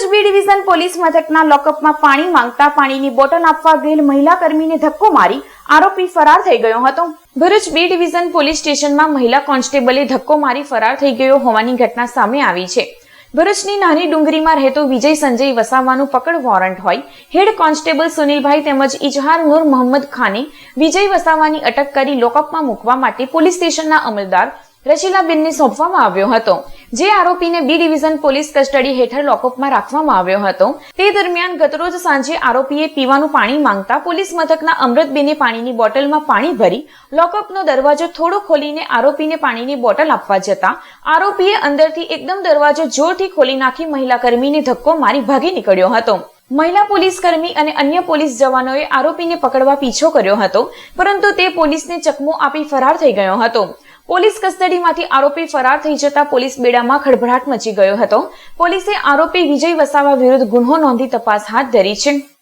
Bharuch B division police મથકના લોકઅપમાં પાણી માંગતા પાણીની બોટલ આપવા ગયેલ મહિલા કર્મીને ધક્કો મારી આરોપી ફરાર થઈ ગયો હતો. ભરૂચ બી ડિવિઝન પોલીસ સ્ટેશનમાં મહિલા કોન્સ્ટેબલે ધક્કો મારી ફરાર થઈ ગયો હોવાની ઘટના સામે આવી છે. ભરૂચની નાની ડુંગરીમાં રહેતો વિજય સંજય વસાવાનું પકડ વોરંટ હોય. હેડ કોન્સ્ટેબલ સુનિલભાઈ તેમજ ઇજહાર નૂર મોહમ્મદ ખાને વિજય વસાવાની અટક કરી લોકઅપમાં મૂકવા માટે પોલીસ સ્ટેશનના અમલદાર રચીલાબેનને સોંપવામાં આવ્યો હતો. જે આરોપીને બી ડિવિઝન પોલીસ કસ્ટડી હેઠળ લોકઅપમાં રાખવામાં આવ્યો હતો. તે દરમિયાન ગતરોજ સાંજે આરોપીએ પીવાનું પાણી માંગતા પોલીસ મથકના અમૃતબેને પાણીની બોટલમાં પાણી ભરી લોકઅપનો દરવાજો થોડો ખોલીને આરોપીને પાણીની બોટલ આપવા જતા આરોપીએ અંદરથી એકદમ દરવાજો જોરથી ખોલી નાખી મહિલા કર્મીને ધક્કો મારી ભાગી નીકળ્યો હતો. મહિલા પોલીસ કર્મી અને અન્ય પોલીસ જવાનોએ આરોપીને પકડવા પીછો કર્યો હતો, પરંતુ તે પોલીસને ચકમો આપી ફરાર થઈ ગયો હતો. પોલીસ કસ્ટડીમાંથી આરોપી ફરાર થઈ જતા પોલીસ બેડામાં ખળભળાટ મચી ગયો હતો. પોલીસે આરોપી વિજય વસાવા વિરુદ્ધ ગુન્હો નોંધી તપાસ હાથ ધરી છે.